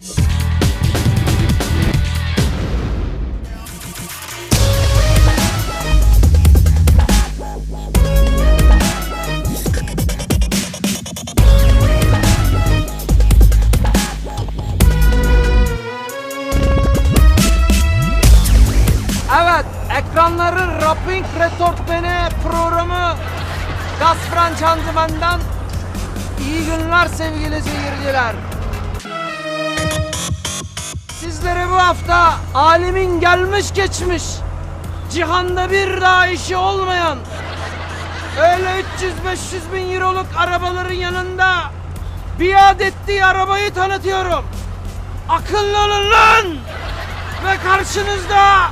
Evet, ekranları Rapping Retortmeni programı Gazfran Çancıman'dan iyi günler sevgili seyirciler. Sizlere bu hafta alemin gelmiş geçmiş, cihanda bir daha işi olmayan, öyle 300-500 bin euroluk arabaların yanında biat ettiği arabayı tanıtıyorum. Akıllı olun lan! Ve karşınızda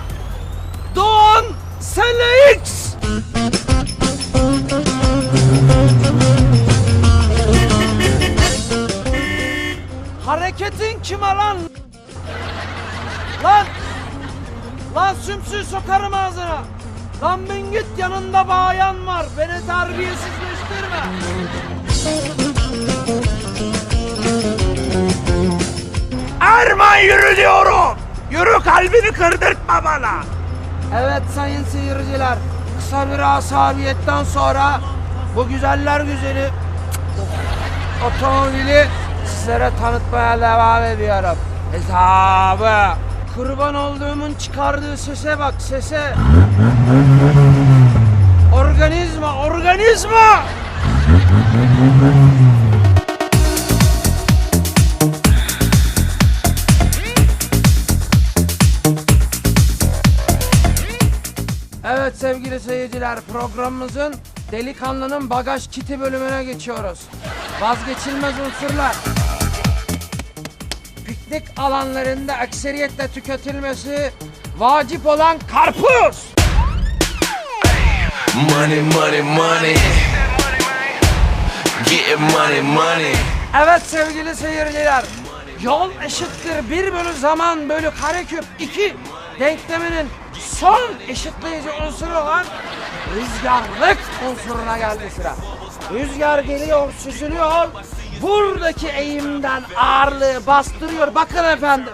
Doğan SLX. Hareketin kime lan? Lan! Lan sümsüğü sokarım ağzına. Lan bin git yanında bayan var. Beni terbiyesizleştirme. Erman yürü diyorum. Yürü kalbini kırdırtma bana. Evet sayın seyirciler. Kısa bir asabiyetten sonra bu güzeller güzeli otomobili sizlere tanıtmaya devam ediyorum. Hesabı. Kurban olduğumun çıkardığı sese bak sese. Organizma, organizma. Evet sevgili seyirciler programımızın delikanlının bagaj kiti bölümüne geçiyoruz. Vazgeçilmez unsurlar. Piknik alanlarında ekseriyetle tüketilmesi vacip olan karpuz. Money, money, money. Getting money, money. Evet sevgili seyirciler. Yol eşittir bir bölü zaman bölü kareküp iki denkleminin son eşitleyici unsuru olan rüzgarlık unsuruna geldi sıra. Rüzgar geliyor, süzülüyor. Buradaki eğimden ağırlığı bastırıyor. Bakın efendim.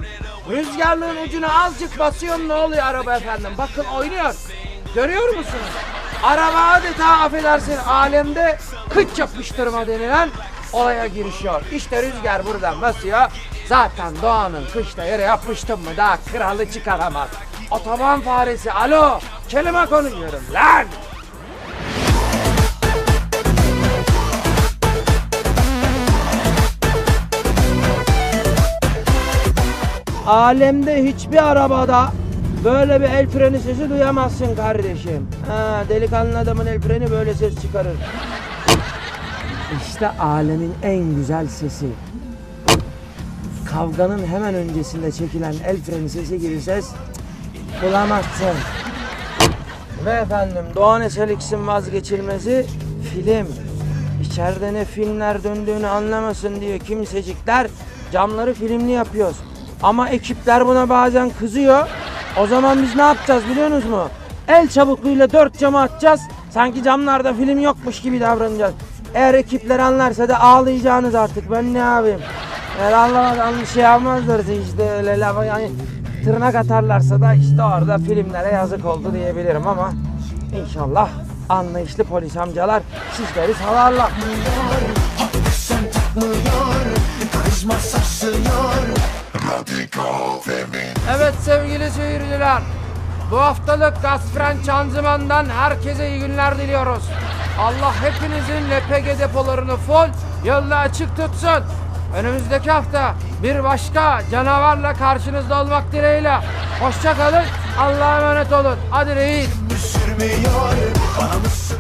Rüzgarlığın ucuna azıcık basıyorum ne oluyor araba efendim? Bakın oynuyor. Görüyor musunuz? Araba adeta affedersin alemde kıç yapıştırma denilen olaya girişiyor. İşte rüzgar buradan basıyor. Zaten doğanın kışta yere yapıştın mı daha kralı çıkaramaz. Otoban faresi alo kelime konuşuyorum lan. Alemde hiçbir arabada böyle bir el freni sesi duyamazsın kardeşim. Ha, delikanlı adamın el freni böyle ses çıkarır. İşte alemin en güzel sesi. Kavganın hemen öncesinde çekilen el freni sesi gibi ses bulamazsın. Ve efendim Doğan Eselix'in vazgeçilmezi film. İçeride ne filmler döndüğünü anlamasın diye kimsecikler camları filmli yapıyoruz. Ama ekipler buna bazen kızıyor. O zaman biz ne yapacağız biliyor musunuz mu? El çabukluğuyla dört camı atacağız. Sanki camlarda film yokmuş gibi davranacağız. Eğer ekipler anlarsa da ağlayacağınız artık. Ben ne yapayım? Eğer anlamadan bir şey yapmazlarsa işte öyle lafa yani tırnak atarlarsa da işte orada filmlere yazık oldu diyebilirim ama inşallah anlayışlı polis amcalar sizleri salarlar. Evet sevgili seyirciler. Bu haftalık Gazfren Çanzıman'dan herkese iyi günler diliyoruz. Allah hepinizin LPG depolarını full, yolda açık tutsun. Önümüzdeki hafta bir başka canavarla karşınızda olmak dileğiyle. Hoşça kalın, Allah'a emanet olun. Hadi reis. sürmüyor Bana mısın